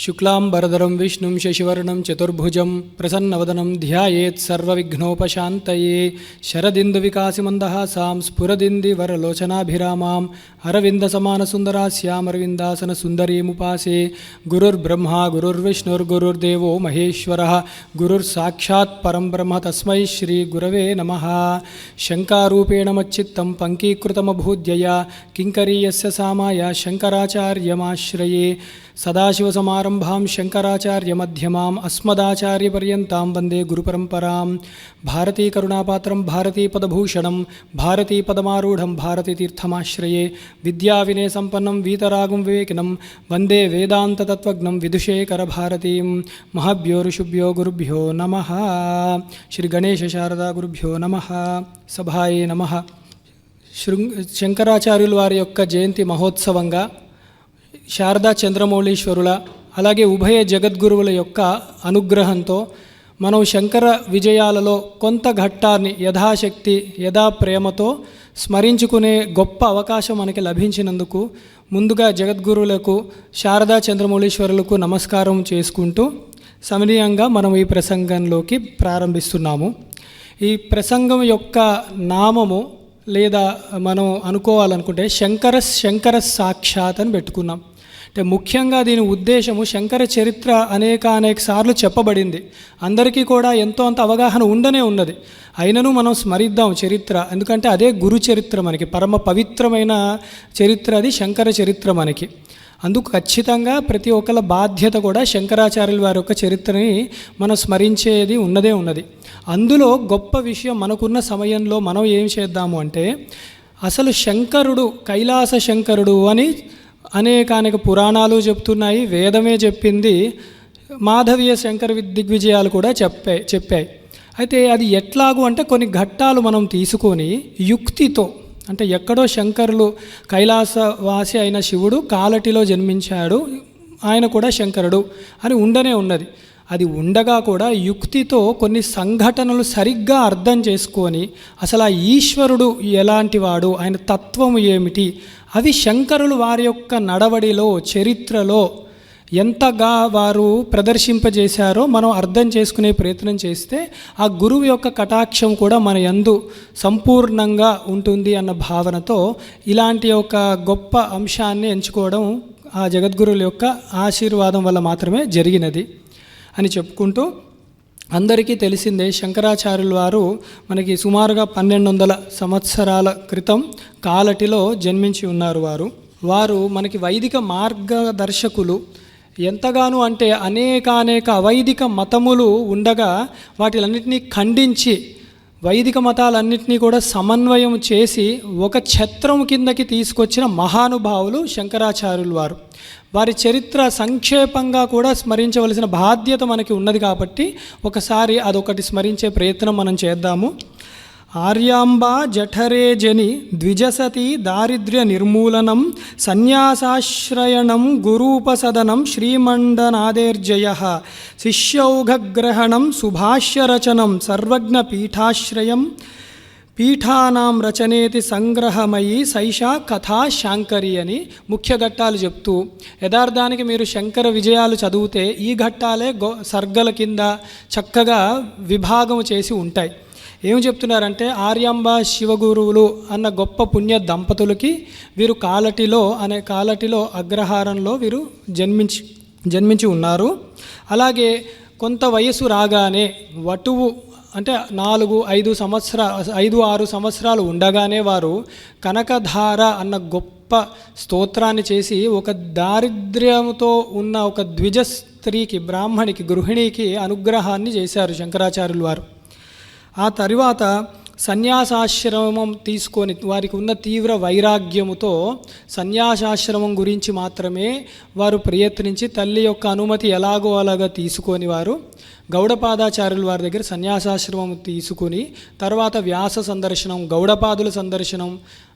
శుక్లాంబరధరం విష్ణుం శశివర్ణం చతుర్భుజం ప్రసన్నవదనం ధ్యాయేత్ సర్వవిఘ్నోపశాంతయే శరదిందు వికాసిమందహాసాం స్ఫురదింది వరలోచనాభిరామాం అరవింద సమాన సుందరాస్యామరవిందాసన సుందరీముపాసే గురుర్బ్రహ్మ గురుర్విష్ణుర్గురుర్దేవో మహేశ్వర గురుర్సాక్షాత్ పరం బ్రహ్మ తస్మై శ్రీ గురవే నమ శంకారూపేణ మచ్చిత్తం పంకీకృతమభూద్యయ కింకరీయస్య సామాయ శంకరాచార్యమాశ్రయే సదాశివసమారంభాం శంకరాచార్యమధ్యమాం అస్మదాచార్యపర్యంతాం వందే గురుపరంపరాం భారతీకరుణాపాత్రం భారతీపదభూషణం భారతీపదమారూఢం భారతీతీర్థమాశ్రయే విద్యావినయ సంపన్నం వీతరాగం వివేకినం వందే వేదాంతతత్వజ్ఞం విదుషేకర భారతీం మహభ్యో ఋషుభ్యో గురుభ్యో నమ శ్రీ గణేశ శారదా గురుభ్యో నమ సభాయే నమ శృంగ శంకరాచార్యుల వారి యొక్క జయంతి మహోత్సవంగా శారదా చంద్రమౌళీశ్వరుల అలాగే ఉభయ జగద్గురువుల యొక్క అనుగ్రహంతో మనం శంకర విజయాలలో కొంత ఘట్టాన్ని యథాశక్తి యథా ప్రేమతో స్మరించుకునే గొప్ప అవకాశం మనకి లభించినందుకు ముందుగా జగద్గురువులకు శారదా చంద్రమౌళీశ్వరులకు నమస్కారం చేసుకుంటూ సమనీయంగా మనం ఈ ప్రసంగంలోకి ప్రారంభిస్తున్నాము. ఈ ప్రసంగం యొక్క నామము లేదా మనం అనుకోవాలనుకుంటే శంకర శంకర సాక్షాత్ అని పెట్టుకున్నాం. అంటే ముఖ్యంగా దీని ఉద్దేశము శంకర చరిత్ర అనేక అనేక సార్లు చెప్పబడింది. అందరికీ కూడా ఎంతో అంత అవగాహన ఉండనే ఉన్నది. అయినను మనం స్మరిద్దాం చరిత్ర. ఎందుకంటే అదే గురు చరిత్ర మనకి పరమ పవిత్రమైన చరిత్ర అది శంకర చరిత్ర మనకి. అందుకు ఖచ్చితంగా ప్రతి ఒక్కళ్ళ బాధ్యత కూడా శంకరాచార్యుల వారి యొక్క చరిత్రని మనం స్మరించేది ఉన్నదే ఉన్నది. అందులో గొప్ప విషయం మనకున్న సమయంలో మనం ఏం చేద్దాము అంటే అసలు శంకరుడు కైలాస శంకరుడు అని అనేకానేక పురాణాలు చెప్తున్నాయి వేదమే చెప్పింది మాధవీయ శంకర దిగ్విజయాలు కూడా చెప్పాయి చెప్పాయి. అయితే అది ఎట్లాగు అంటే కొన్ని ఘట్టాలు మనం తీసుకొని యుక్తితో అంటే ఎక్కడో శంకరులు కైలాసవాసి అయిన శివుడు కాలటిలో జన్మించాడు. ఆయన కూడా శంకరుడు అని ఉండనే ఉన్నది. అది ఉండగా కూడా యుక్తితో కొన్ని సంఘటనలు సరిగ్గా అర్థం చేసుకొని అసలు ఆ ఈశ్వరుడు ఎలాంటి వాడు ఆయన తత్వము ఏమిటి అవి శంకరులు వారి యొక్క నడవడిలో చరిత్రలో ఎంతగా వారు ప్రదర్శింపజేశారో మనం అర్థం చేసుకునే ప్రయత్నం చేస్తే ఆ గురువు యొక్క కటాక్షం కూడా మన యందు సంపూర్ణంగా ఉంటుంది అన్న భావనతో ఇలాంటి ఒక గొప్ప అంశాన్ని ఎంచుకోవడం ఆ జగద్గురువుల యొక్క ఆశీర్వాదం వల్ల మాత్రమే జరిగినది అని చెప్పుకుంటూ అందరికీ తెలిసిందే శంకరాచార్యుల వారు మనకి సుమారుగా పన్నెండు వందల సంవత్సరాల క్రితం కాలటిలో జన్మించి ఉన్నారు వారు. వారు మనకి వైదిక మార్గదర్శకులు ఎంతగానో అంటే అనేకానేక అవైదిక మతములు ఉండగా వాటిలన్నింటినీ ఖండించి వైదిక మతాలన్నింటినీ కూడా సమన్వయం చేసి ఒక ఛత్రం కిందకి తీసుకొచ్చిన మహానుభావులు శంకరాచార్యులు వారు. వారి చరిత్ర సంక్షేపంగా కూడా స్మరించవలసిన బాధ్యత మనకి ఉన్నది కాబట్టి ఒకసారి అదొకటి స్మరించే ప్రయత్నం మనం చేద్దాము. ఆర్యాంబా జఠరే జని ద్విజసతి దారిద్ర్య నిర్మూలనం సన్యాసాశ్రయణం గురూపసదనం శ్రీమండనాదేర్జయ శిష్యౌఘగ్రహణం సుభాష్యరచనం సర్వజ్ఞ పీఠాశ్రయం పీఠానాం రచనేతి సంగ్రహమయి సైషా కథా శాంకరి అని ముఖ్య ఘట్టాలు చెప్తూ యథార్థానికి మీరు శంకర విజయాలు చదివితే ఈ ఘట్టాలే గో సర్గల కింద చక్కగా విభాగం చేసి ఉంటాయి. ఏం చెప్తున్నారంటే ఆర్యాంబ శివగురువులు అన్న గొప్ప పుణ్య దంపతులకి వీరు కాలటిలో అనే కాలటిలో అగ్రహారంలో వీరు జన్మించి జన్మించి ఉన్నారు. అలాగే కొంత వయసు రాగానే వటువు అంటే నాలుగు ఐదు సంవత్సర ఐదు ఆరు సంవత్సరాలు ఉండగానే వారు కనకధార అన్న గొప్ప స్తోత్రాన్ని చేసి ఒక దారిద్ర్యంతో ఉన్న ఒక ద్విజ స్త్రీకి బ్రాహ్మణికి గృహిణికి అనుగ్రహాన్ని చేశారు శంకరాచార్యులు వారు. ఆ తరువాత సన్యాసాశ్రమం తీసుకొని వారికి ఉన్న తీవ్ర వైరాగ్యముతో సన్యాసాశ్రమం గురించి మాత్రమే వారు ప్రయత్నించి తల్లి యొక్క అనుమతి ఎలాగో అలాగా తీసుకొని వారు గౌడపాదాచార్యులు వారి దగ్గర సన్యాసాశ్రమం తీసుకుని తర్వాత వ్యాస సందర్శనం గౌడపాదుల సందర్శనం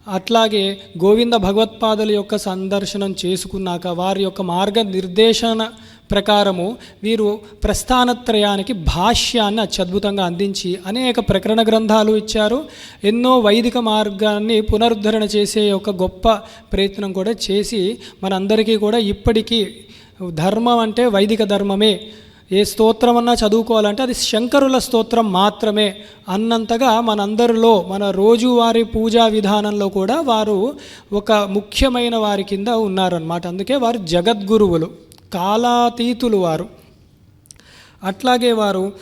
అట్లాగే గోవింద భగవత్పాదుల యొక్క సందర్శనం చేసుకున్నాక వారి యొక్క మార్గనిర్దేశన ప్రకారము వీరు ప్రస్థానత్రయానికి భాష్యాన్ని అత్యద్భుతంగా అందించి అనేక ప్రకరణ గ్రంథాలు ఇచ్చారు. ఎన్నో వైదిక మార్గాన్ని పునరుద్ధరణ చేసే ఒక గొప్ప ప్రయత్నం కూడా చేసి మనందరికీ కూడా ఇప్పటికీ ధర్మం అంటే వైదిక ధర్మమే. ఏ స్తోత్రం అన్నా చదువుకోవాలంటే అది శంకరుల స్తోత్రం మాత్రమే అన్నంతగా మనందరిలో మన రోజువారి పూజా విధానంలో కూడా వారు ఒక ముఖ్యమైన వారి కింద ఉన్నారన్నమాట. అందుకే వారు జగద్గురువులు. కాలాతీతులు వారు. అట్లాగే వారు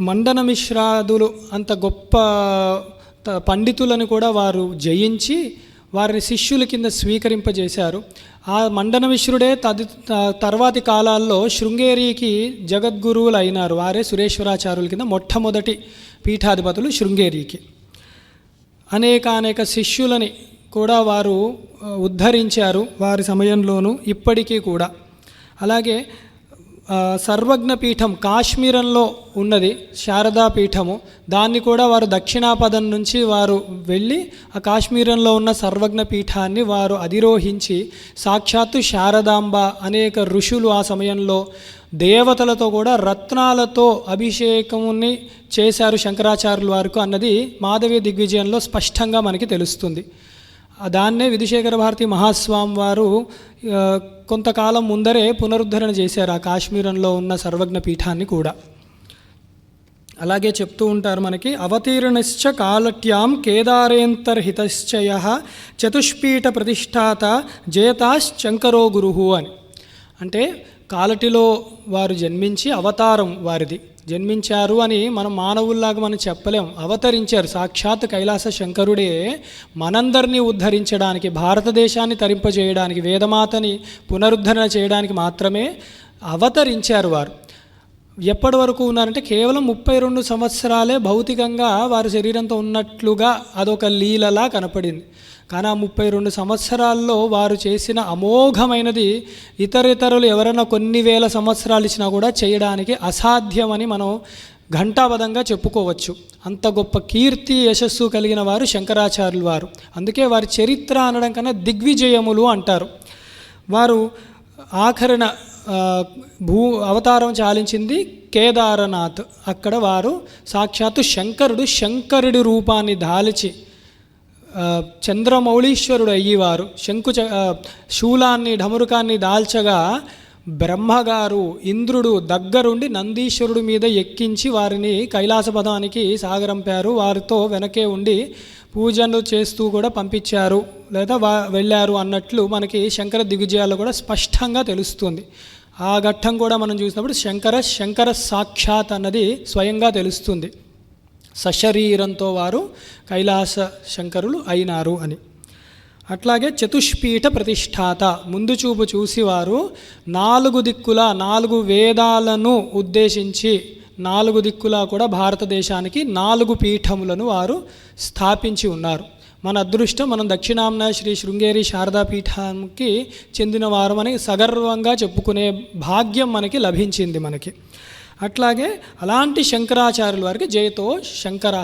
మండన మిశ్రాదులు అంత గొప్ప త- పండితులను కూడా వారు జయించి వారిని శిష్యుల కింద స్వీకరింపజేశారు. ఆ మండన మిశ్రుడే తది తర్వాతి కాలాల్లో శృంగేరికి జగద్గురువులు అయినారు వారే సురేశ్వరాచార్యుల కింద మొట్టమొదటి పీఠాధిపతులు శృంగేరికి. అనేక అనేక శిష్యులని కూడా వారు ఉద్ధరించారు వారి సమయంలోనూ ఇప్పటికీ కూడా. అలాగే సర్వజ్ఞపీఠం కాశ్మీరంలో ఉన్నది శారదా పీఠము దాన్ని కూడా వారు దక్షిణాపదం నుంచి వారు వెళ్ళి ఆ కాశ్మీరంలో ఉన్న సర్వజ్ఞ పీఠాన్ని వారు అధిరోహించి సాక్షాత్తు శారదాంబ అనేక ఋషులు ఆ సమయంలో దేవతలతో కూడా రత్నాలతో అభిషేకముని చేశారు శంకరాచార్యుల వారికి అన్నది మాధవి దిగ్విజయంలో స్పష్టంగా మనకి తెలుస్తుంది. దాన్నే విధుశేఖర భారతి మహాస్వామి వారు కొంతకాలం ముందరే పునరుద్ధరణ చేశారు ఆ కాశ్మీరంలో ఉన్న సర్వజ్ఞ పీఠాన్ని కూడా. అలాగే చెప్తూ ఉంటారు మనకి అవతీర్ణశ్చ కాలట్యాం కేదారేంతర్హితశ్చయ చతుష్పీఠ ప్రతిష్టాత జేతాశ్చంకరో గురుహు అని. అంటే కాలటిలో వారు జన్మించి అవతారం వారిది. జన్మించారు అని మనం మానవుల్లాగా మనం చెప్పలేం. అవతరించారు. సాక్షాత్ కైలాస శంకరుడే మనందరినీ ఉద్ధరించడానికి భారతదేశాన్ని తరింపజేయడానికి వేదమాతని పునరుద్ధరణ చేయడానికి మాత్రమే అవతరించారు వారు. ఎప్పటి వరకు ఉన్నారంటే కేవలం ముప్పై రెండు సంవత్సరాలే భౌతికంగా వారి శరీరంతో ఉన్నట్లుగా అదొక లీలలా కనపడింది. కానీ ఆ ముప్పై రెండు సంవత్సరాల్లో వారు చేసిన అమోఘమైనది ఇతరితరులు ఎవరైనా కొన్ని వేల సంవత్సరాలు ఇచ్చినా కూడా చేయడానికి అసాధ్యమని మనం ఘంటాబద్ధంగా చెప్పుకోవచ్చు. అంత గొప్ప కీర్తి యశస్సు కలిగిన వారు శంకరాచార్యులు వారు. అందుకే వారి చరిత్ర అనడం కన్నా దిగ్విజయములు అంటారు. వారు ఆఖరణ భూ అవతారం చాలించింది కేదారనాథ్. అక్కడ వారు సాక్షాత్తు శంకరుడు శంకరుడి రూపాన్ని దాల్చి చంద్రమౌళీశ్వరుడు అయ్యేవారు. శంకు శూలాన్ని ఢమరుకాన్ని దాల్చగా బ్రహ్మగారు ఇంద్రుడు దగ్గరుండి నందీశ్వరుడి మీద ఎక్కించి వారిని కైలాసపదానికి సాగరంపారు. వారితో వెనకే ఉండి పూజలు చేస్తూ కూడా పంపించారు. లేదా వా వెళ్ళారు అన్నట్లు మనకి శంకర దిగ్విజయాలు కూడా స్పష్టంగా తెలుస్తుంది. ఆ ఘట్టం కూడా మనం చూసినప్పుడు శంకర శంకర సాక్షాత్ అన్నది స్వయంగా తెలుస్తుంది. సశరీరంతో వారు కైలాస శంకరులు అయినారు అని. అట్లాగే చతుష్పీఠ ప్రతిష్టాత ముందు చూపు చూసి వారు నాలుగు దిక్కుల నాలుగు వేదాలను ఉద్దేశించి నాలుగు దిక్కులా కూడా భారతదేశానికి నాలుగు పీఠములను వారు స్థాపించి ఉన్నారు. మన అదృష్టం మనం దక్షిణాంన శ్రీ శృంగేరి శారదా పీఠానికి చెందిన వారమని సగర్వంగా చెప్పుకునే భాగ్యం మనకి లభించింది మనకి. అట్లాగే అలాంటి శంకరాచార్యుల వారికి జయతో శంకర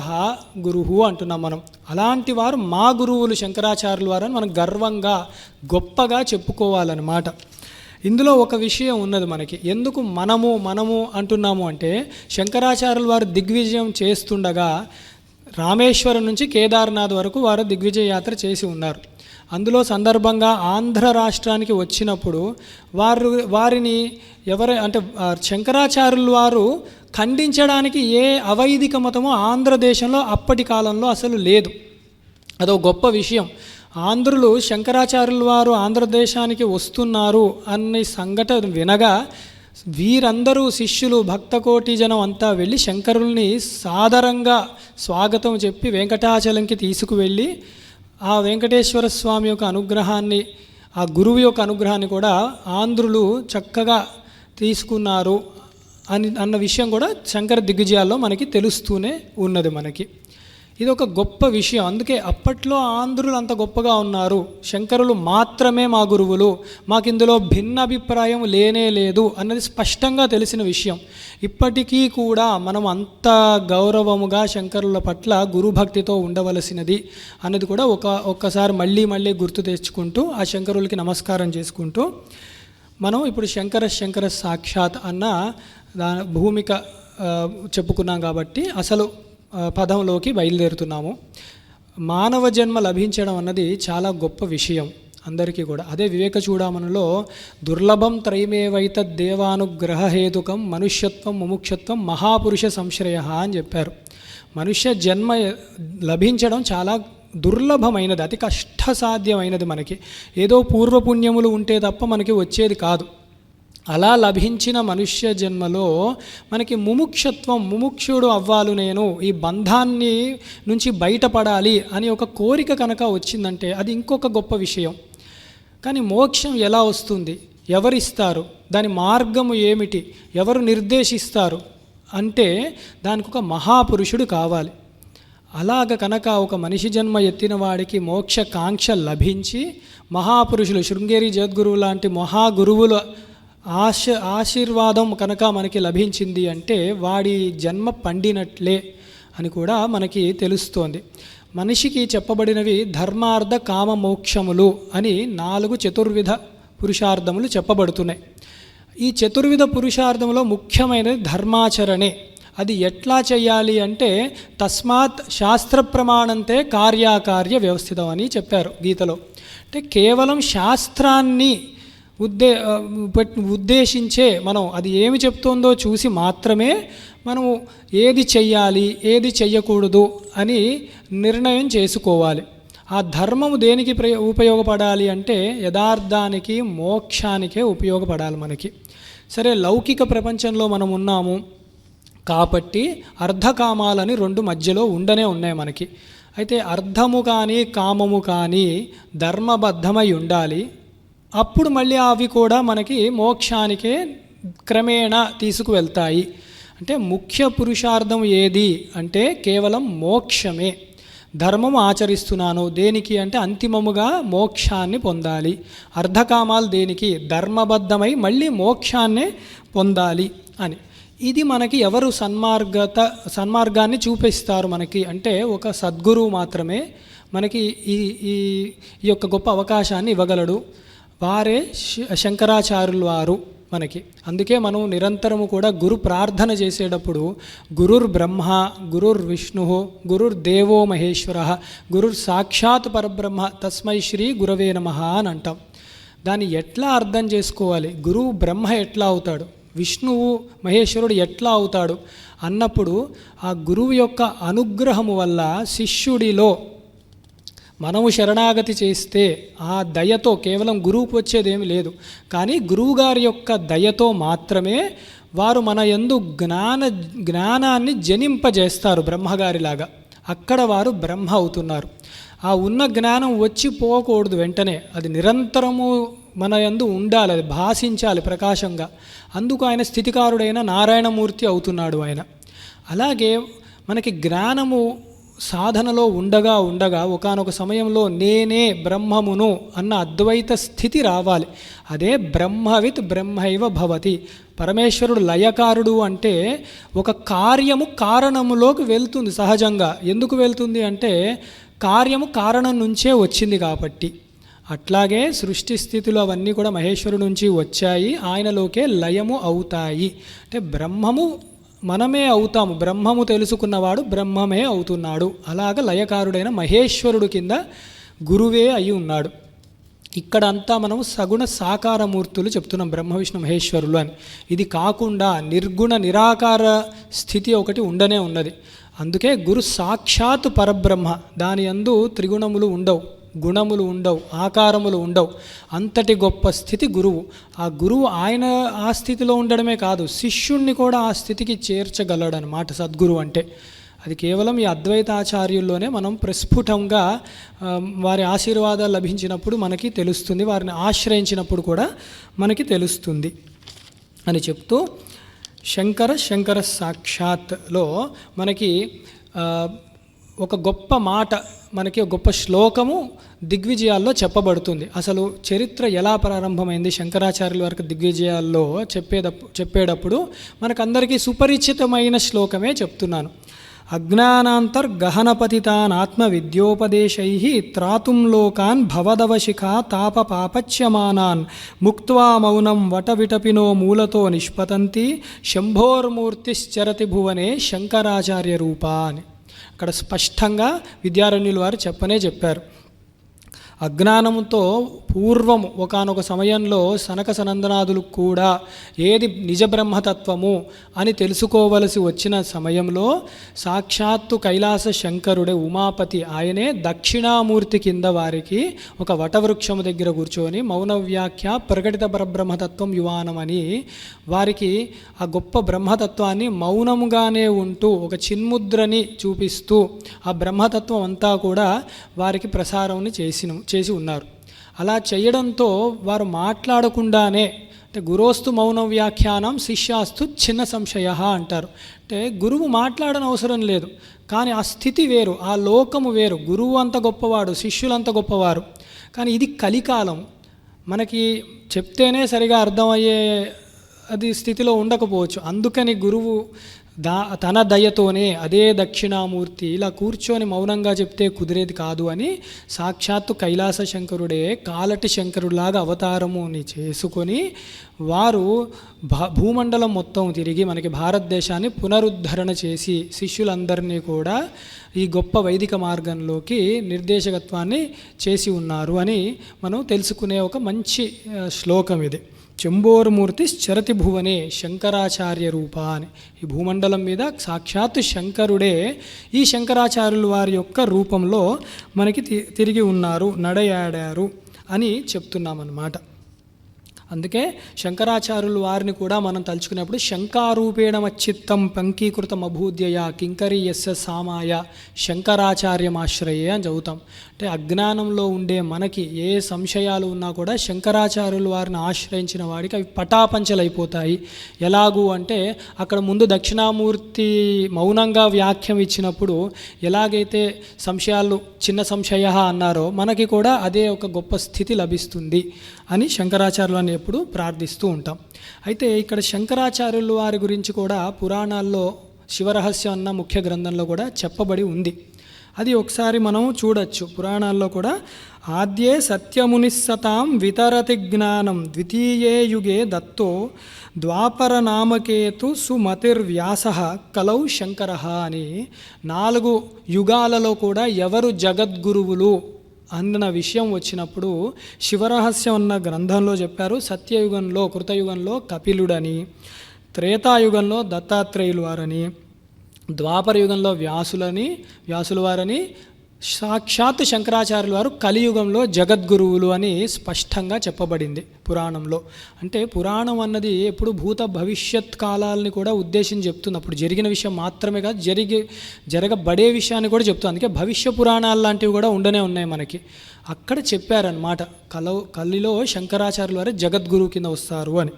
గురువు అంటున్నాం మనం. అలాంటి వారు మా గురువులు శంకరాచార్యుల వారు అని మనం గర్వంగా గొప్పగా చెప్పుకోవాలన్నమాట. ఇందులో ఒక విషయం ఉన్నది మనకి. ఎందుకు మనము మనము అంటున్నాము అంటే శంకరాచార్యుల వారు దిగ్విజయం చేస్తుండగా రామేశ్వరం నుంచి కేదార్నాథ్ వరకు వారు దిగ్విజయ యాత్ర చేసి ఉన్నారు. అందులో సందర్భంగా ఆంధ్ర రాష్ట్రానికి వచ్చినప్పుడు వారు వారిని ఎవరు అంటే శంకరాచార్యులు వారు ఖండించడానికి ఏ అవైదిక మతమో ఆంధ్రదేశంలో అప్పటి కాలంలో అసలు లేదు. అదో గొప్ప విషయం. ఆంధ్రులు శంకరాచార్యుల వారు ఆంధ్రదేశానికి వస్తున్నారు అనే సంఘటన వినగా వీరందరూ శిష్యులు భక్తకోటి జనం అంతా వెళ్ళి శంకరుల్ని సాదరంగా స్వాగతం చెప్పి వెంకటాచలంకి తీసుకువెళ్ళి ఆ వెంకటేశ్వర స్వామి యొక్క అనుగ్రహాన్ని ఆ గురువు యొక్క అనుగ్రహాన్ని కూడా ఆంధ్రులు చక్కగా తీసుకున్నారు అని అన్న విషయం కూడా శంకర దిగ్విజయాల్లో మనకి తెలుస్తూనే ఉన్నది మనకి. ఇది ఒక గొప్ప విషయం. అందుకే అప్పట్లో ఆంధ్రులు అంత గొప్పగా ఉన్నారు. శంకరులు మాత్రమే మా గురువులు. మాకు ఇందులో భిన్న అభిప్రాయం లేనే లేదు అన్నది స్పష్టంగా తెలిసిన విషయం. ఇప్పటికీ కూడా మనం అంత గౌరవముగా శంకరుల పట్ల గురుభక్తితో ఉండవలసినది అన్నది కూడా ఒక ఒక్కసారి మళ్ళీ మళ్ళీ గుర్తు తెచ్చుకుంటూ ఆ శంకరులకి నమస్కారం చేసుకుంటూ మనం ఇప్పుడు శంకర శంకర సాక్షాత్ అన్న దా భూమిక చెప్పుకున్నాం కాబట్టి అసలు పదంలోకి బయలుదేరుతున్నాము. మానవ జన్మ లభించడం అన్నది చాలా గొప్ప విషయం అందరికీ కూడా. అదే వివేక చూడామణిలో దుర్లభం త్రైమేవైత దేవానుగ్రహ హేతుకం మనుష్యత్వం ముముక్షత్వం మహాపురుష సంశ్రయ అని చెప్పారు. మనుష్య జన్మ లభించడం చాలా దుర్లభమైనది అతి కష్టసాధ్యమైనది మనకి. ఏదో పూర్వపుణ్యములు ఉంటే తప్ప మనకి వచ్చేది కాదు. అలా లభించిన మనుష్య జన్మలో మనకి ముముక్షత్వం ముముక్షుడు అవ్వాలి నేను ఈ బంధాన్ని నుంచి బయటపడాలి అని ఒక కోరిక కనుక వచ్చిందంటే అది ఇంకొక గొప్ప విషయం. కానీ మోక్షం ఎలా వస్తుంది? ఎవరిస్తారు? దాని మార్గము ఏమిటి? ఎవరు నిర్దేశిస్తారు? అంటే దానికి ఒక మహాపురుషుడు కావాలి. అలాగ కనుక ఒక మనిషి జన్మ ఎత్తిన వాడికి మోక్ష కాంక్ష లభించి మహాపురుషులు శృంగేరి జద్గురువు లాంటి మహాగురువుల ఆశ ఆశీర్వాదం కనుక మనకి లభించింది అంటే వాడి జన్మ పండినట్లే అని కూడా మనకి తెలుస్తోంది. మనిషికి చెప్పబడినవి ధర్మార్థ కామ మోక్షములు అని నాలుగు చతుర్విధ పురుషార్థములు చెప్పబడుతున్నాయి. ఈ చతుర్విధ పురుషార్థంలో ముఖ్యమైనది ధర్మాచరణే. అది ఎట్లా చేయాలి అంటే తస్మాత్ శాస్త్ర ప్రమాణంతే కార్యాకార్య వ్యవస్థితం అని చెప్పారు గీతలో. అంటే కేవలం శాస్త్రాన్ని ఉద్దే ఉద్దేశించే మనం అది ఏమి చెప్తుందో చూసి మాత్రమే మనము ఏది చెయ్యాలి ఏది చెయ్యకూడదు అని నిర్ణయం చేసుకోవాలి. ఆ ధర్మము దేనికి ప్ర ఉపయోగపడాలి అంటే యథార్థానికి మోక్షానికే ఉపయోగపడాలి మనకి. సరే లౌకిక ప్రపంచంలో మనం ఉన్నాము కాబట్టి అర్ధకామాలని రెండు మధ్యలో ఉండనే ఉన్నాయి మనకి. అయితే అర్థము కానీ కామము కానీ ధర్మబద్ధమై ఉండాలి. అప్పుడు మళ్ళీ అవి కూడా మనకి మోక్షానికే క్రమేణా తీసుకువెళ్తాయి. అంటే ముఖ్య పురుషార్థం ఏది అంటే కేవలం మోక్షమే. ధర్మం ఆచరిస్తున్నాను దేనికి అంటే అంతిమముగా మోక్షాన్ని పొందాలి. అర్ధకామాలు దేనికి? ధర్మబద్ధమై మళ్ళీ మోక్షాన్నే పొందాలి అని. ఇది మనకి ఎవరు సన్మార్గత సన్మార్గాన్ని చూపిస్తారు మనకి? అంటే ఒక సద్గురువు మాత్రమే మనకి ఈ ఈ ఈ యొక్క గొప్ప అవకాశాన్ని ఇవ్వగలడు. వారే శ- శంకరాచార్యులు వారు మనకి. అందుకే మనం నిరంతరము కూడా గురు ప్రార్థన చేసేటప్పుడు గురుర్ బ్రహ్మ గురుర్ విష్ణు గురుర్ దేవో మహేశ్వర గురుర్ సాక్షాత్ పరబ్రహ్మ తస్మై శ్రీ గురవే నమ అని అంటాం. దాన్ని ఎట్లా అర్థం చేసుకోవాలి? గురువు బ్రహ్మ ఎట్లా అవుతాడు? విష్ణువు మహేశ్వరుడు ఎట్లా అవుతాడు? అన్నప్పుడు ఆ గురువు యొక్క అనుగ్రహము వల్ల శిష్యుడిలో మనము శరణాగతి చేస్తే ఆ దయతో కేవలం గురువుకు వచ్చేదేమి లేదు. కానీ గురువుగారి యొక్క దయతో మాత్రమే వారు మన యందు జ్ఞాన జ్ఞానాన్ని జనింపజేస్తారు బ్రహ్మగారిలాగా. అక్కడ వారు బ్రహ్మ అవుతున్నారు. ఆ ఉన్న జ్ఞానం వచ్చి పోకూడదు వెంటనే. అది నిరంతరము మన యందు ఉండాలి అది భాషించాలి ప్రకాశంగా. అందుకు ఆయన స్థితికారుడైన నారాయణమూర్తి అవుతున్నాడు ఆయన. అలాగే మనకి జ్ఞానము సాధనలో ఉండగా ఉండగా ఒకానొక సమయంలో నేనే బ్రహ్మమును అన్న అద్వైత స్థితి రావాలి. అదే బ్రహ్మవిత్ బ్రహ్మైవ భవతి. పరమేశ్వరుడు లయకారుడు అంటే ఒక కార్యము కారణములోకి వెళ్తుంది సహజంగా. ఎందుకు వెళ్తుంది అంటే కార్యము కారణం నుంచే వచ్చింది కాబట్టి. అట్లాగే సృష్టి స్థితులు అవన్నీ కూడా మహేశ్వరుడు నుంచి వచ్చాయి. ఆయనలోకే లయము అవుతాయి. అంటే బ్రహ్మము మనమే అవుతాము. బ్రహ్మము తెలుసుకున్నవాడు బ్రహ్మమే అవుతున్నాడు. అలాగ లయకారుడైన మహేశ్వరుడు కింద గురువే అయి ఉన్నాడు. ఇక్కడ అంతా మనం సగుణ సాకారమూర్తులు చెప్తున్నాం బ్రహ్మ విష్ణు మహేశ్వరులు అని. ఇది కాకుండా నిర్గుణ నిరాకార స్థితి ఒకటి ఉండనే ఉన్నది. అందుకే గురు సాక్షాత్ పరబ్రహ్మ. దాని అందు త్రిగుణములు ఉండవు. గుణములు ఉండవు ఆకారములు ఉండవు. అంతటి గొప్ప స్థితి గురువు. ఆ గురువు ఆయన ఆ స్థితిలో ఉండడమే కాదు శిష్యుణ్ణి కూడా ఆ స్థితికి చేర్చగలడు అనమాట సద్గురు అంటే. అది కేవలం ఈ అద్వైతాచార్యుల్లోనే మనం ప్రస్ఫుటంగా వారి ఆశీర్వాదాలు లభించినప్పుడు మనకి తెలుస్తుంది వారిని ఆశ్రయించినప్పుడు కూడా మనకి తెలుస్తుంది అని చెప్తూ శంకర శంకర సాక్షాత్లో మనకి ఒక గొప్ప మాట మనకి ఒక గొప్ప శ్లోకము దిగ్విజయాల్లో చెప్పబడుతుంది. అసలు చరిత్ర ఎలా ప్రారంభమైంది శంకరాచార్యుల వరకు దిగ్విజయాల్లో చెప్పేటప్పుడు చెప్పేటప్పుడు మనకందరికీ సుపరిచితమైన శ్లోకమే చెప్తున్నాను. అజ్ఞానాంతర్గహనపతితాన్ ఆత్మవిద్యోపదేశై త్రాతుం లోకాన్ భవదవశిఖా తాప పాపచ్యమానాన్ మౌనం వటవిటపినో మూలతో నిష్పతంతి శంభోర్మూర్తిశ్చరతి భువనే శంకరాచార్య రూపా అని అక్కడ స్పష్టంగా విద్యారణ్యుల వారు చెప్పనే చెప్పారు. అజ్ఞానంతో పూర్వం ఒకానొక సమయంలో సనక సనందనాదులు కూడా ఏది నిజ బ్రహ్మతత్వము అని తెలుసుకోవలసి వచ్చిన సమయంలో సాక్షాత్తు కైలాస శంకరుడే ఉమాపతి ఆయనే దక్షిణామూర్తి కింద వారికి ఒక వటవృక్షము దగ్గర కూర్చొని మౌన వ్యాఖ్య ప్రకటిత పరబ్రహ్మతత్వం యువానం అని వారికి ఆ గొప్ప బ్రహ్మతత్వాన్ని మౌనముగానే ఉంటూ ఒక చిన్ముద్రని చూపిస్తూ ఆ బ్రహ్మతత్వం అంతా కూడా వారికి ప్రసారం చేసిన చేసి ఉన్నారు. అలా చేయడంతో వారు మాట్లాడకుండానే అంటే గురోస్తు మౌన వ్యాఖ్యానం శిష్యాస్తు చిన్న సంశయ అంటారు. అంటే గురువు మాట్లాడని అవసరం లేదు కానీ ఆ స్థితి వేరు ఆ లోకము వేరు. గురువు అంత గొప్పవాడు శిష్యులంత గొప్పవారు. కానీ ఇది కలికాలం. మనకి చెప్తేనే సరిగా అర్థమయ్యే అది స్థితిలో ఉండకపోవచ్చు. అందుకని గురువు దా తన దయతోనే అదే దక్షిణామూర్తి ఇలా కూర్చొని మౌనంగా చెప్తే కుదిరేది కాదు అని సాక్షాత్తు కైలాస శంకరుడే కాలటి శంకరులాగా అవతారముని చేసుకొని వారు భూమండలం మొత్తం తిరిగి మనకి భారతదేశాన్ని పునరుద్ధరణ చేసి శిష్యులందరినీ కూడా ఈ గొప్ప వైదిక మార్గంలోకి నిర్దేశకత్వాన్ని చేసి ఉన్నారు అని మనం తెలుసుకునే ఒక మంచి శ్లోకం ఇది. చెంబోరుమూర్తి చరతి భువనే శంకరాచార్య రూప అని. ఈ భూమండలం మీద సాక్షాత్ శంకరుడే ఈ శంకరాచార్యులు వారి యొక్క రూపంలో మనకి తి- తిరిగి ఉన్నారు నడయాడారు అని చెప్తున్నామన్నమాట. అందుకే శంకరాచార్యులు వారిని కూడా మనం తలుచుకునేప్పుడు శంకారూపేణమచ్చిత్తం పంకీకృతం అభూద్యయ కింకరి ఎస్ సామాయ శంకరాచార్యమాశ్రయ అని చదువుతాం. అంటే అజ్ఞానంలో ఉండే మనకి ఏ సంశయాలు ఉన్నా కూడా శంకరాచార్యులు వారిని ఆశ్రయించిన వాడికి అవి పటాపంచలైపోతాయి. ఎలాగూ అంటే అక్కడ ముందు దక్షిణామూర్తి మౌనంగా వ్యాఖ్యం ఇచ్చినప్పుడు ఎలాగైతే సంశయాలు చిన్న సంశయ అన్నారో మనకి కూడా అదే ఒక గొప్ప స్థితి లభిస్తుంది అని శంకరాచార్యులని ఎప్పుడు ప్రార్థిస్తూ ఉంటాం. అయితే ఇక్కడ శంకరాచార్యులు వారి గురించి కూడా పురాణాల్లో శివరహస్యం అన్న ముఖ్య గ్రంథంలో కూడా చెప్పబడి ఉంది. అది ఒకసారి మనం చూడొచ్చు. పురాణాల్లో కూడా ఆద్యే సత్యమునిస్సతాం వితరతి జ్ఞానం ద్వితీయే యుగే దత్తో ద్వాపర నామకేతు సుమతిర్వ్యాస కలౌ శంకర అని నాలుగు యుగాలలో కూడా ఎవరు జగద్గురువులు అన్న విషయం వచ్చినప్పుడు శివరహస్యం ఉన్న గ్రంథంలో చెప్పారు. సత్యయుగంలో కృతయుగంలో కపిలుడని త్రేతాయుగంలో దత్తాత్రేయులు వారని. ద్వాపర యుగంలో వ్యాసులని వ్యాసుల వారని సాక్షాత్ శంకరాచార్యుల వారు కలియుగంలో జగద్గురువులు అని స్పష్టంగా చెప్పబడింది పురాణంలో. అంటే పురాణం అన్నది ఎప్పుడు భూత భవిష్యత్ కాలాలని కూడా ఉద్దేశించి చెప్తుంది. అప్పుడు జరిగిన విషయం మాత్రమే కాదు జరిగి జరగబడే విషయాన్ని కూడా చెప్తుంది. అందుకే భవిష్య పురాణాలు లాంటివి కూడా ఉండనే ఉన్నాయి మనకి. అక్కడ చెప్పారనమాట కల కలిలో శంకరాచార్యుల వారు జగద్గురువు కింద వస్తారు అని.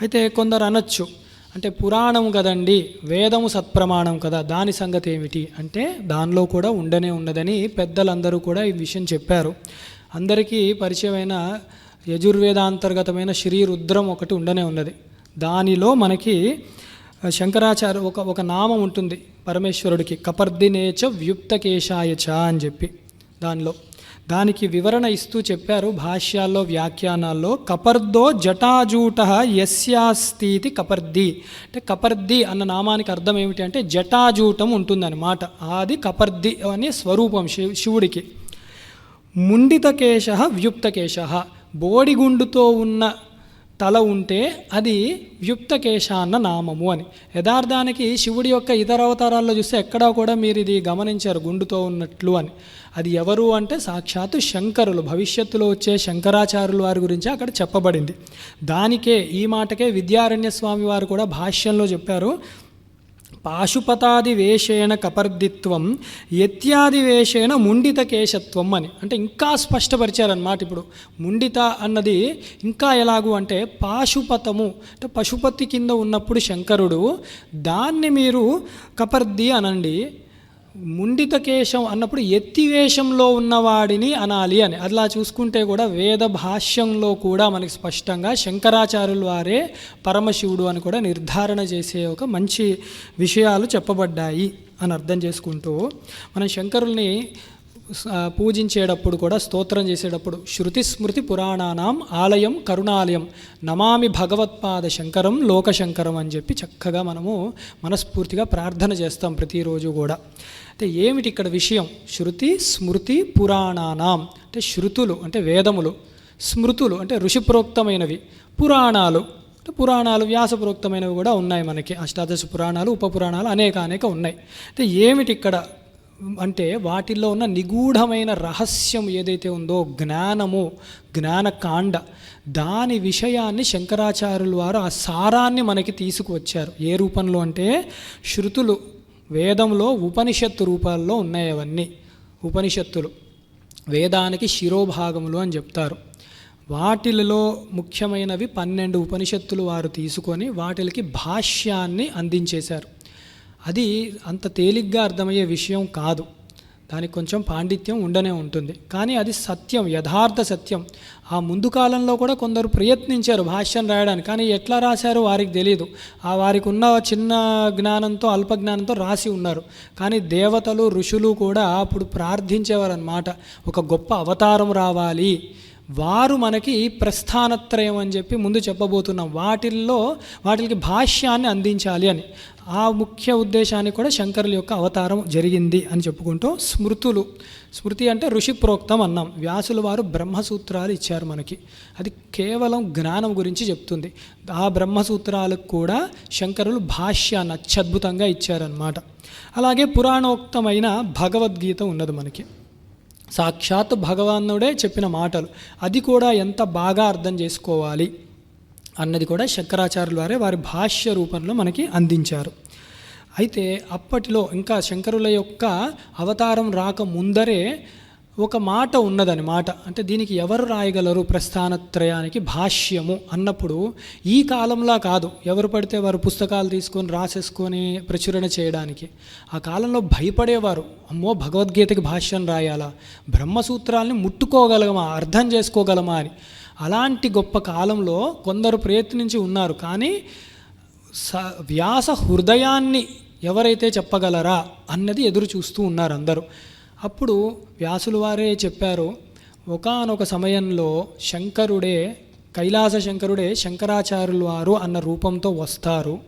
అయితే కొందరు అనొచ్చు అంటే పురాణం కదండి వేదము సత్ప్రమాణం కదా దాని సంగతి ఏమిటి అంటే దానిలో కూడా ఉండనే ఉండదని పెద్దలందరూ కూడా ఈ విషయం చెప్పారు. అందరికీ పరిచయమైన యజుర్వేదాంతర్గతమైన శ్రీ రుద్రం ఒకటి ఉండనే ఉన్నది. దానిలో మనకి శంకరాచార్య ఒక ఒక నామం ఉంటుంది పరమేశ్వరుడికి కపర్దినేచ వ్యుప్తకేశాయ చ అని చెప్పి దానిలో. దానికి వివరణ ఇస్తూ చెప్పారు భాష్యాల్లో వ్యాఖ్యానాల్లో కపర్దో జటాజూట యస్యాస్తితి కపర్ది. అంటే కపర్ది అన్న నామానికి అర్థం ఏమిటి అంటే జటాజూటం ఉంటుందన్నమాట. అది కపర్ది అనే స్వరూపం శివ శివుడికి. ముండితకేశ వ్యుప్తకేశ. బోడిగుండుతో ఉన్న తల ఉంటే అది వ్యుప్తకేశ అన్న నామము అని. యథార్థానికి శివుడి యొక్క ఇతర అవతారాల్లో చూస్తే ఎక్కడా కూడా మీరు ఇది గమనించారు గుండుతో ఉన్నట్లు అని. అది ఎవరు అంటే సాక్షాత్తు శంకరులు. భవిష్యత్తులో వచ్చే శంకరాచార్యుల వారి గురించి అక్కడ చెప్పబడింది. దానికే ఈ మాటకే విద్యారణ్య స్వామి వారు కూడా భాష్యంలో చెప్పారు. పాశుపతాదివేషేణ కపర్దిత్వం యత్యాది వేషేణ ముండిత కేశత్వం అని. అంటే ఇంకా స్పష్టపరిచారనమాట ఇప్పుడు. ముండిత అన్నది ఇంకా ఎలాగు అంటే పాశుపతము. అంటే పశుపతి కింద ఉన్నప్పుడు శంకరుడు దాన్ని మీరు కపర్ది అనండి. ముండిత కేశం అన్నప్పుడు ఎత్తివేషంలో ఉన్నవాడిని అనాలి అని. అలా చూసుకుంటే కూడా వేద భాష్యంలో కూడా మనకి స్పష్టంగా శంకరాచార్యుల వారే పరమశివుడు అని కూడా నిర్ధారణ చేసే ఒక మంచి విషయాలు చెప్పబడ్డాయి అని అర్థం చేసుకుంటూ మనం శంకరుల్ని పూజించేటప్పుడు కూడా స్తోత్రం చేసేటప్పుడు శృతి స్మృతి పురాణానాం ఆలయం కరుణాలయం నమామి భగవత్పాద శంకరం లోకశంకరం అని చెప్పి చక్కగా మనము మనస్ఫూర్తిగా ప్రార్థన చేస్తాం ప్రతిరోజు కూడా. అయితే ఏమిటి ఇక్కడ విషయం? శృతి స్మృతి పురాణానాం అంటే శృతులు అంటే వేదములు స్మృతులు అంటే ఋషిప్రోక్తమైనవి పురాణాలు అంటే పురాణాలు వ్యాసప్రోక్తమైనవి కూడా ఉన్నాయి మనకి అష్టాదశ పురాణాలు ఉప పురాణాలు అనేక అనేక ఉన్నాయి. అయితే ఏమిటి ఇక్కడ అంటే వాటిల్లో ఉన్న నిగూఢమైన రహస్యం ఏదైతే ఉందో జ్ఞానము జ్ఞానకాండ దాని విషయాన్ని శంకరాచార్యుల వారు ఆ సారాన్ని మనకి తీసుకువచ్చారు. ఏ రూపంలో అంటే శృతులు వేదంలో ఉపనిషత్తు రూపాల్లో ఉన్నాయి అవన్నీ. ఉపనిషత్తులు. వేదానికి శిరోభాగములు అని చెప్తారు. వాటిలలో ముఖ్యమైనవి పన్నెండు ఉపనిషత్తులు వారు తీసుకొని వాటికి భాష్యాన్ని అందించేశారు. అది అంత తేలిగ్గా అర్థమయ్యే విషయం కాదు. దానికి కొంచెం పాండిత్యం ఉండనే ఉంటుంది. కానీ అది సత్యం యథార్థ సత్యం. ఆ ముందు కాలంలో కూడా కొందరు ప్రయత్నించారు భాష్యం రాయడానికి కానీ ఎట్లా రాశారో వారికి తెలియదు ఆ వారికి ఉన్న చిన్న జ్ఞానంతో అల్ప జ్ఞానంతో రాసి ఉన్నారు. కానీ దేవతలు ఋషులు కూడా అప్పుడు ప్రార్థించేవారు అనమాట ఒక గొప్ప అవతారం రావాలి. వారు మనకి ప్రస్థానత్రయం అని చెప్పి ముందు చెప్పబోతున్నాం. వాటిల్లో వాటికి భాష్యాన్ని అందించాలి అని. ఆ ముఖ్య ఉద్దేశానికి కూడా శంకరుల యొక్క అవతారం జరిగింది అని చెప్పుకుంటూ స్మృతులు. స్మృతి అంటే ఋషి ప్రోక్తం అన్నాం. వ్యాసుల వారు బ్రహ్మసూత్రాలు ఇచ్చారు మనకి. అది కేవలం జ్ఞానం గురించి చెప్తుంది. ఆ బ్రహ్మసూత్రాలకు కూడా శంకరులు భాష్యాన్ని అత్యద్భుతంగా ఇచ్చారనమాట అలాగే పురాణోక్తమైన భగవద్గీత ఉన్నది మనకి. సాక్షాత్ భగవానుడే చెప్పిన మాటలు. అది కూడా ఎంత బాగా అర్థం చేసుకోవాలి అన్నది కూడా శంకరాచార్యుల వారే వారి భాష్య రూపంలో మనకి అందించారు. అయితే అప్పటిలో ఇంకా శంకరుల యొక్క అవతారం రాక ముందరే ఒక మాట ఉన్నదని మాట. అంటే దీనికి ఎవరు రాయగలరు ప్రస్థానత్రయానికి? భాష్యము అన్నప్పుడు ఈ కాలంలో కాదు. ఎవరు పడితే వారు పుస్తకాలు తీసుకొని రాసేసుకొని ప్రచురణ చేయడానికి. ఆ కాలంలో భయపడేవారు. అమ్మో భగవద్గీతకి భాష్యం రాయాలా? బ్రహ్మసూత్రాల్ని ముట్టుకోగలమా? అర్థం చేసుకోగలమా అని. అలాంటి గొప్ప కాలంలో కొందరు ప్రయత్నించి ఉన్నారు. కానీ స వ్యాస హృదయాన్ని ఎవరైతే చెప్పగలరా అన్నది ఎదురు చూస్తూ ఉన్నారు అందరూ. అప్పుడు వ్యాసులు వారే చెప్పారు ఒకానొక సమయంలో శంకరుడే కైలాస శంకరుడే శంకరాచార్యులు వారు అన్న రూపంతో వస్తారు.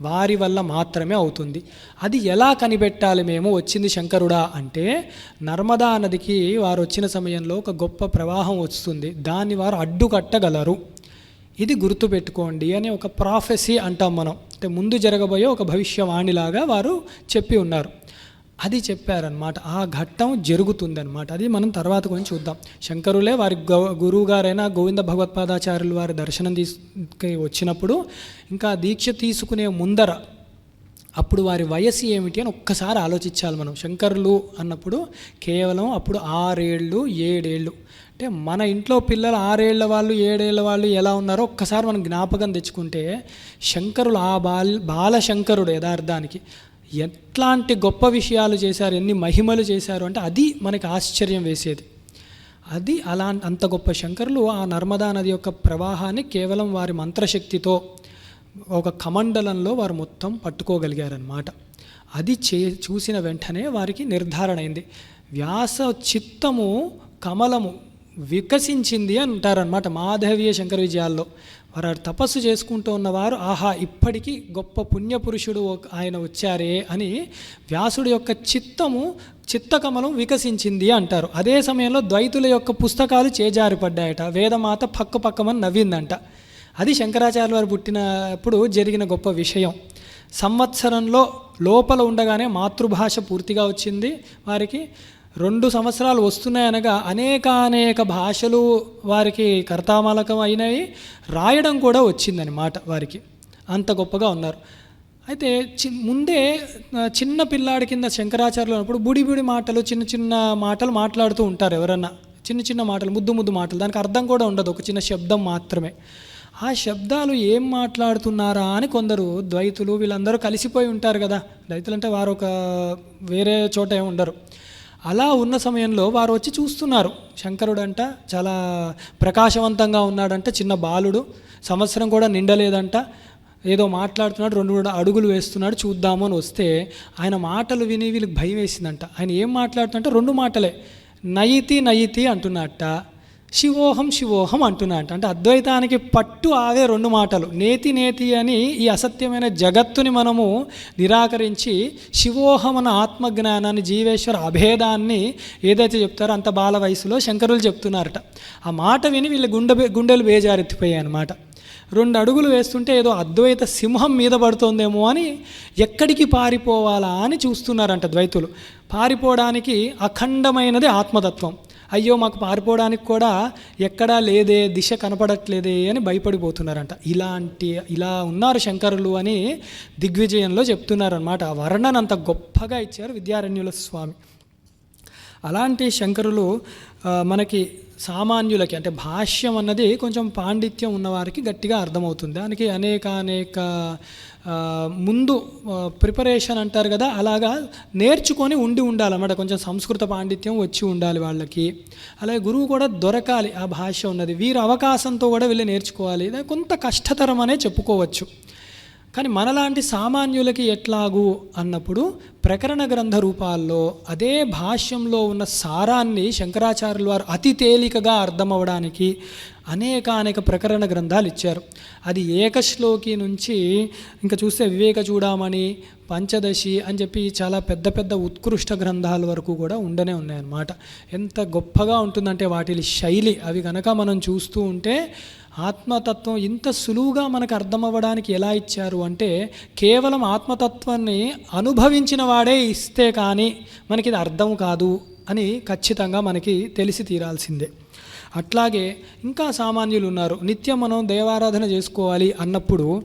వారి వల్ల మాత్రమే అవుతుంది. అది ఎలా కనిపెట్టాలి మేము? వచ్చింది శంకరుడా? అంటే నర్మదా నదికి వారు వచ్చిన సమయంలో ఒక గొప్ప ప్రవాహం వస్తుంది. దాన్ని వారు అడ్డుకట్టగలరు. ఇది గుర్తుపెట్టుకోండి అని ఒక ప్రాఫెసీ అంటాం మనం. అంటే ముందు జరగబోయే ఒక భవిష్యవాణిలాగా వారు చెప్పి ఉన్నారు. అది చెప్పారనమాట ఆ ఘట్టం జరుగుతుందనమాట అది మనం తర్వాత కొంచెం చూద్దాం. శంకరులే వారి గురువు గారైన గోవింద భగవత్పాదాచార్యులు వారి దర్శనం తీసుకు వచ్చినప్పుడు ఇంకా దీక్ష తీసుకునే ముందర అప్పుడు వారి వయస్సు ఏమిటి అని ఒక్కసారి ఆలోచించాలి మనం. శంకరులు అన్నప్పుడు కేవలం అప్పుడు ఆరేళ్ళు ఏడేళ్ళు. అంటే మన ఇంట్లో పిల్లలు ఆరేళ్ళ వాళ్ళు ఏడేళ్ళ వాళ్ళు ఎలా ఉన్నారో ఒక్కసారి మనం జ్ఞాపకం తెచ్చుకుంటే శంకరులు ఆ బాల్ బాలశంకరుడు యథార్థానికి. ఎట్లాంటి గొప్ప విషయాలు చేశారు ఎన్ని మహిమలు చేశారు అంటే అది మనకి ఆశ్చర్యం వేసేది. అది అలా అంత గొప్ప శంకరులు ఆ నర్మదా నది యొక్క ప్రవాహాన్ని కేవలం వారి మంత్రశక్తితో ఒక కమండలంలో వారు మొత్తం పట్టుకోగలిగారనమాట అది చే చూసిన వెంటనే వారికి నిర్ధారణ అయింది. వ్యాస చిత్తము కమలము వికసించింది అంటారనమాట మాధవీయ శంకర విజయాల్లో. వారు తపస్సు చేసుకుంటూ ఉన్నవారు ఆహా ఇప్పటికీ గొప్ప పుణ్యపురుషుడు ఆయన వచ్చారే అని వ్యాసుడి యొక్క చిత్తము చిత్తకమలం వికసించింది అంటారు. అదే సమయంలో ద్వైతుల యొక్క పుస్తకాలు చేజారిపడ్డాయట. వేదమాత పక్క పక్కమని నవ్విందంట. అది శంకరాచార్య వారు పుట్టినప్పుడు జరిగిన గొప్ప విషయం. సంవత్సరంలో లోపల ఉండగానే మాతృభాష పూర్తిగా వచ్చింది వారికి. రెండు సంవత్సరాలు వస్తున్నాయనగా అనేకానేక భాషలు వారికి కర్తామలకం అయినాయి. రాయడం కూడా వచ్చిందనమాట వారికి. అంత గొప్పగా ఉన్నారు. అయితే చి ముందే చిన్న పిల్లాడి కింద శంకరాచార్యులు ఉన్నప్పుడు బుడి బుడి మాటలు చిన్న చిన్న మాటలు మాట్లాడుతూ ఉంటారు ఎవరన్నా. చిన్న చిన్న మాటలు ముద్దు ముద్దు మాటలు. దానికి అర్థం కూడా ఉండదు. ఒక చిన్న శబ్దం మాత్రమే. ఆ శబ్దాలు ఏం మాట్లాడుతున్నారా అని కొందరు ద్వైతులు వీళ్ళందరూ కలిసిపోయి ఉంటారు కదా. ద్వైతులు అంటే వారు ఒక వేరే చోట ఏమి ఉండరు. అలా ఉన్న సమయంలో వారు వచ్చి చూస్తున్నారు. శంకరుడు అంట చాలా ప్రకాశవంతంగా ఉన్నాడంట చిన్న బాలుడు సంవత్సరం కూడా నిండలేదంట. ఏదో మాట్లాడుతున్నాడు రెండు మూడు అడుగులు వేస్తున్నాడు చూద్దాము అని వస్తే ఆయన మాటలు విని వీళ్ళకి భయం వేసిందంట. ఆయన ఏం మాట్లాడుతుంటే రెండు మాటలే. నయితి నయితి అంటున్నట్ట. శివోహం శివోహం అంటున్నట్ట అంటే. అద్వైతానికి పట్టు ఆవే రెండు మాటలు. నేతి నేతి అని ఈ అసత్యమైన జగత్తుని మనము నిరాకరించి శివోహం అన్న ఆత్మజ్ఞానాన్ని జీవేశ్వర అభేదాన్ని ఏదైతే చెప్తారో అంత బాల వయసులో శంకరులు చెప్తున్నారట. ఆ మాట విని వీళ్ళ గుండె గుండెలు బేజారెత్తిపోయాయి అనమాట రెండు అడుగులు వేస్తుంటే ఏదో అద్వైత సింహం మీద పడుతోందేమో అని ఎక్కడికి పారిపోవాలా అని చూస్తున్నారంట ద్వైతులు. పారిపోవడానికి అఖండమైనది ఆత్మతత్వం. అయ్యో మాకు పారిపోవడానికి కూడా ఎక్కడా లేదే దిశ కనపడట్లేదే అని భయపడిపోతున్నారంట. ఇలాంటి ఇలా ఉన్నారు శంకరులు అని దిగ్విజయంలో చెప్తున్నారనమాట ఆ వర్ణన అంత గొప్పగా ఇచ్చారు విద్యారణ్యుల స్వామి. అలాంటి శంకరులు మనకి సామాన్యులకి అంటే భాష్యం అన్నది కొంచెం పాండిత్యం ఉన్నవారికి గట్టిగా అర్థమవుతుంది. దానికి అనేక అనేక ముందు ప్రిపరేషన్ అంటారు కదా అలాగా నేర్చుకొని ఉండి ఉండాలన్నమాట. కొంచెం సంస్కృత పాండిత్యం వచ్చి ఉండాలి వాళ్ళకి. అలాగే గురువు కూడా దొరకాలి ఆ భాష ఉన్నది వీరు అవకాశంతో కూడా వెళ్ళి నేర్చుకోవాలి. కొంత కష్టతరం అనే చెప్పుకోవచ్చు. కానీ మనలాంటి సామాన్యులకి ఎట్లాగు అన్నప్పుడు ప్రకరణ గ్రంథ రూపాల్లో అదే భాష్యంలో ఉన్న సారాన్ని శంకరాచార్యుల వారు అతి తేలికగా అర్థమవడానికి అనేకానేక అనేక ప్రకరణ గ్రంథాలు ఇచ్చారు. అది ఏకశ్లోకి నుంచి ఇంకా చూస్తే వివేక చూడమని పంచదశి అని చెప్పి చాలా పెద్ద పెద్ద ఉత్కృష్ట గ్రంథాల వరకు కూడా ఉండనే ఉన్నాయన్నమాట. ఎంత గొప్పగా ఉంటుందంటే వాటి శైలి అవి కనుక మనం చూస్తూ ఉంటే ఆత్మతత్వం ఇంత సులువుగా మనకు అర్థమవ్వడానికి ఎలా ఇచ్చారు అంటే కేవలం ఆత్మతత్వాన్ని అనుభవించిన వాడే ఇస్తే కానీ మనకి ఇది అర్థం కాదు అని ఖచ్చితంగా మనకి తెలిసి తీరాల్సిందే. అట్లాగే ఇంకా సామాన్యులు ఉన్నారు. నిత్యం మనం దేవారాధన చేసుకోవాలి అన్నప్పుడు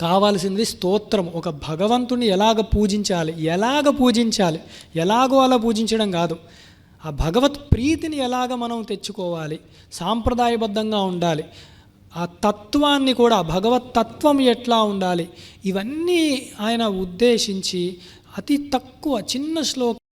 కావాల్సింది స్తోత్రం. ఒక భగవంతుని ఎలాగ పూజించాలి? ఎలాగ పూజించాలి? ఎలాగో అలా పూజించడం కాదు. ఆ భగవత్ ప్రీతిని ఎలాగ మనం తెచ్చుకోవాలి? సాంప్రదాయబద్ధంగా ఉండాలి. ఆ తత్వాన్ని కూడా భగవత్ తత్వం ఎట్లా ఉండాలి? ఇవన్నీ ఆయన ఉద్దేశించి అతి తక్కువ చిన్న శ్లోకం